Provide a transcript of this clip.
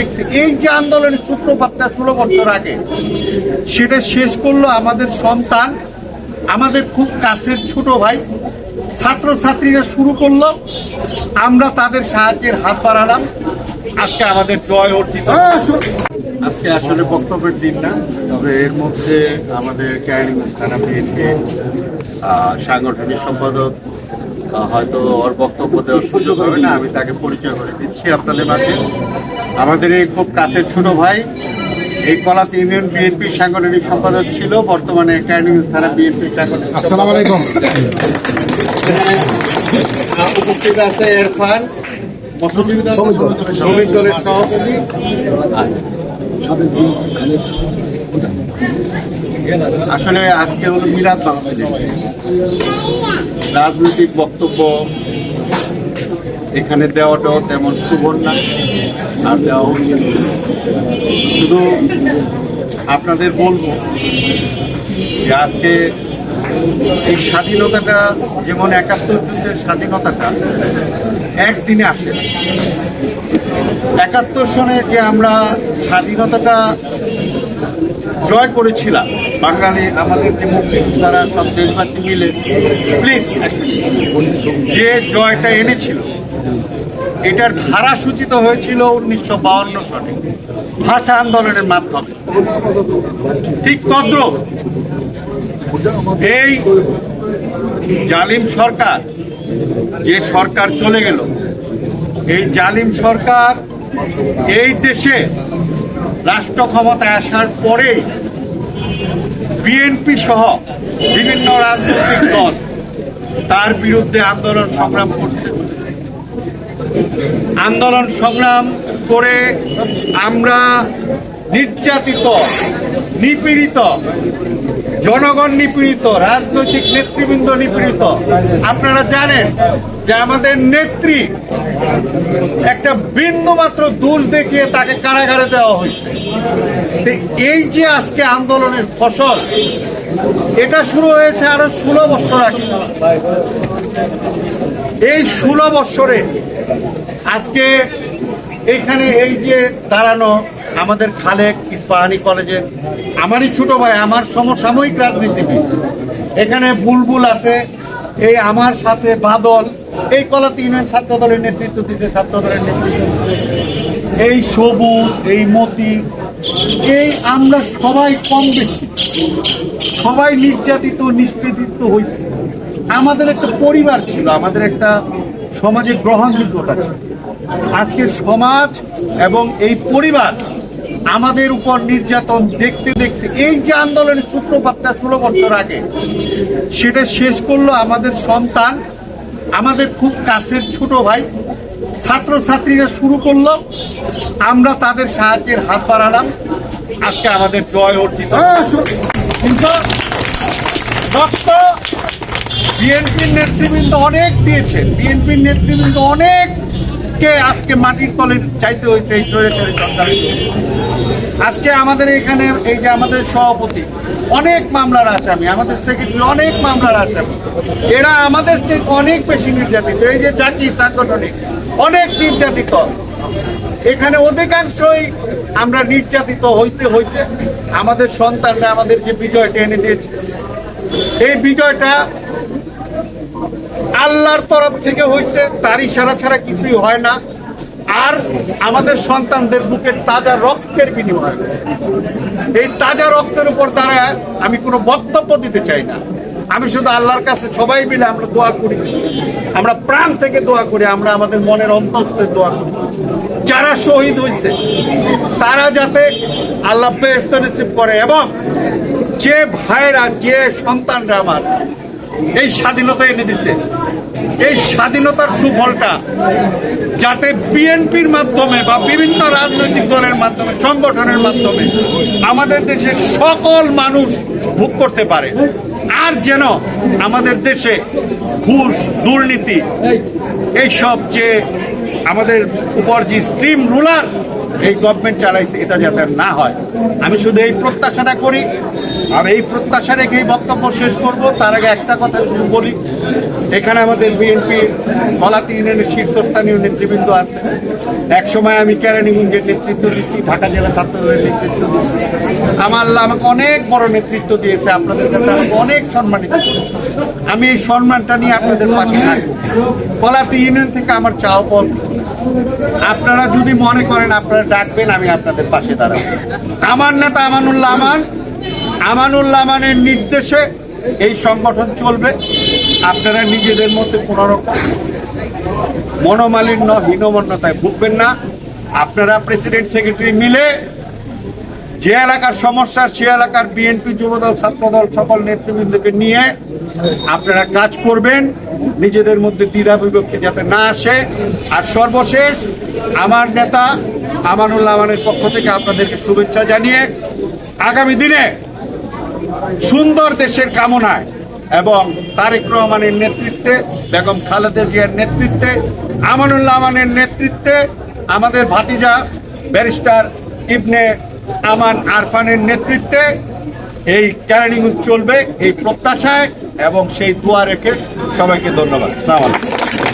দেখছি। এই যে আন্দোলনের সূত্রপাতটা ষোলো বছর আগে সেটা শেষ করল আমাদের সন্তান আমাদের খুব কাছের ছোট ভাই। ছাত্রছাত্রীরা শুরু করল। আমরা তাদের সাহায্যের হাত বাড়ালাম। আজকে আমাদের জয় অর্জিত। আজকে আসলে বক্তব্যের দিন না তবে এর মধ্যে আমাদের ক্যারিং থানা বিএনপি সাংগঠনিক সম্পাদক হয়তো ওর বক্তব্য দেওয়ার সুযোগ হবে না আমি তাকে পরিচয় করে দিচ্ছি আপনাদের মাঝে। আমাদের এই খুব কাছের ছোট ভাই এই কলাত ইউনিয়ন বিএনপি সাংগঠনিক সম্পাদক ছিল বর্তমানে ক্যারিং থানা বিএনপি সাংগঠনিক আসসালামু আলাইকুম। উপস্থিত আছে এরফান শ্রমিক দলের সভাপতি। আসলে আজকে হলো মিলাদ মাহফিল রাজনৈতিক বক্তব্য এখানে দেওয়াটাও তেমন শুভ না, আর দেওয়া উচিত শুধু আপনাদের বলব যে আজকে এই স্বাধীনতাটা, যেমন একাত্তর যুদ্ধের স্বাধীনতাটা, একদিনে আসে। একাত্তর সনের যে আমরা স্বাধীনতাটা জয় করেছিলাম। বাঙালি আমাদের যে মুক্তিযোদ্ধারা সব দেশবাসী মিলে। প্লিজ যে জয়টা এনেছিল, এটার ধারা সূচিত হয়েছিল উনিশশো বাউন্ন সনে ভাষা আন্দোলনের মাধ্যমে। ঠিক তদ্র এই জালিম সরকার, যে সরকার চলে গেল, এই জালিম সরকার এই দেশে রাষ্ট্র ক্ষমতায় আসার পরে বিএনপি সহ বিভিন্ন রাজনৈতিক দল তার বিরুদ্ধে আন্দোলন সংগ্রাম করছে। আন্দোলন সংগ্রাম করে আমরা নির্যাতিত নিপীড়িত, জনগণ নিপীড়িত, রাজনৈতিক নেতৃবৃন্দ নিপীড়িত। আপনারা জানেন যে আমাদের নেত্রী একটা বিন্দু মাত্র দোষ দেখিয়ে তাকে কারাগারে দেওয়া হয়েছে। এই যে আজকে আন্দোলনের ফসল, এটা শুরু হয়েছে আরও ষোলো বছর আগে। এই ষোলো বছরে আজকে এখানে এই যে দাঁড়ানো আমাদের খালেক ইস্পাহানি কলেজের আমারই ছোট ভাই, আমার সমসাময়িক রাজনীতিবিদ। এখানে বুলবুল আছে, এই আমার সাথে বাদল, এই কলাতি ইউনিয়ন ছাত্র দলের নেতৃত্ব দিতে ছাত্র দলের নেতৃত্ব দিচ্ছে এই সবুজ, এই মতি, এই আমরা সবাই কম বেশি। সবাই নির্যাতিত, নিষ্পেদিত হয়েছে আমাদের একটা পরিবার ছিল, আমাদের একটা সমাজে গ্রহণযোগ্যতা ছিল। আজকের সমাজ এবং এই পরিবার আমাদের উপর নির্যাতন দেখতে দেখতে, এই যে আন্দোলনের সূত্রপাতটা ষোলো বছর আগে, সেটা শেষ করল আমাদের সন্তান, আমাদের খুব কাছের ছোট ভাই, ছাত্রছাত্রীরা শুরু করল, আমরা তাদের সাহায্যের হাত বাড়ালাম, আজকে আমাদের জয় অর্জিত। কিন্তু রক্ত বিএনপির নেতৃবৃন্দ অনেক দিয়েছে বিএনপির নেতৃবৃন্দ অনেককে আজকে মাটির তলে চাইতে হয়েছে এই স্বৈরাচারী সরকার আজকে আমাদের এখানে এই যে আমাদের সভাপতি, অনেক মামলার আসামি, আমাদের সেক্রেটারি অনেক মামলার আসামি। এরা আমাদের চেয়ে অনেক বেশি নির্যাতিত। এই যে জাকির সাংগঠনিক, অনেক নির্যাতিত। এখানে অধিকাংশই আমরা নির্যাতিত হইতে হইতে আমাদের সন্তানরা আমাদের যে বিজয়টা এনে দিয়েছে, এই বিজয়টা আল্লাহর তরফ থেকে হয়েছে তার ইশারা ছাড়া কিছুই হয় না। আর আমাদের সন্তানদের বুকের তাজা রক্তের বিনিময়। এই তাজা রক্তের উপর দ্বারা আমি কোনো বক্তব্য দিতে চাই না। আমি শুধু আল্লাহর কাছে সবাই মিলে আমরা দোয়া করি। আমরা প্রাণ থেকে দোয়া করি, আমরা আমাদের মনের অন্তস্থে দোয়া করি। যারা শহীদ হয়েছে তারা যাতে আল্লাহ বেহস্ত রিসিভ করে এবং যে ভাইরা, যে সন্তানরা আমার এই স্বাধীনতা এনে দিছে এই স্বাধীনতার সুফলটা যাতে বিএনপির মাধ্যমে বা বিভিন্ন রাজনৈতিক দলের মাধ্যমে, সংগঠনের মাধ্যমে আমাদের দেশের সকল মানুষ ভোগ করতে পারে। আর যেন আমাদের দেশে ঘুষ, দুর্নীতি, এইসব যে আমাদের উপর যে স্ট্রিম রুলার এই গভর্নমেন্ট চালাইছে, এটা যাতে না হয় আমি শুধু এই প্রত্যাশাটা করি, আর এই প্রত্যাশা রেখে এই বক্তব্য শেষ করব তার আগে একটা কথা শুধু বলি, এখানে আমাদের বিএনপির কলাতি ইউনিয়নের শীর্ষস্থানীয় নেতৃবৃন্দ আছে এক সময় আমি কেরানীগঞ্জের নেতৃত্ব দিচ্ছি ঢাকা জেলা ছাত্রদের নেতৃত্ব দিচ্ছি আমার আমাকে অনেক বড় নেতৃত্ব দিয়েছে, আপনাদের কাছে আমাকে অনেক সম্মানিত। আমি এই সম্মানটা নিয়ে আপনাদের পাশে থাকব কলাতি ইউনিয়ন থেকে আমার চাও পাওয়ার। আপনারা যদি মনে করেন আপনারা ডাকবেন, আমি আপনাদের পাশে দাঁড়াবো। আমার নেতা আমানুল্লাহ আমান, আমানুল্লাহ আমানের নির্দেশে এই সংগঠন চলবে। আপনারা নিজেদের মধ্যে কোনোরকম মনোমালিন্য, হীনমন্যতায় ভুগবেন না। আপনারা প্রেসিডেন্ট, সেক্রেটারি মিলে যে এলাকার সমস্যা, সে এলাকার বিএনপি যুবদল, ছাত্রদল সকল নেতৃবৃন্দকে নিয়ে আপনারা কাজ করবেন, নিজেদের মধ্যে দ্বিধা বিভক্তি যাতে না আসে। আর সর্বশেষ, আমার নেতা আমানুল্লাহ আমানের পক্ষ থেকে আপনাদেরকে শুভেচ্ছা জানিয়ে আগামী দিনে সুন্দর দেশের কামনায় এবং তারেক রহমানের নেতৃত্বে, বেগম খালেদা জিয়ার নেতৃত্বে, আমানুল্লাহ আমানের নেতৃত্বে আমাদের ভাতিজা ব্যারিস্টার ইবনে আমান আরফানের নেতৃত্বে এই ক্যারানিং চলবে এই প্রত্যাশায় এবং সেই দোয়া রেখে সবাইকে ধন্যবাদ। সালাম আলাইকুম।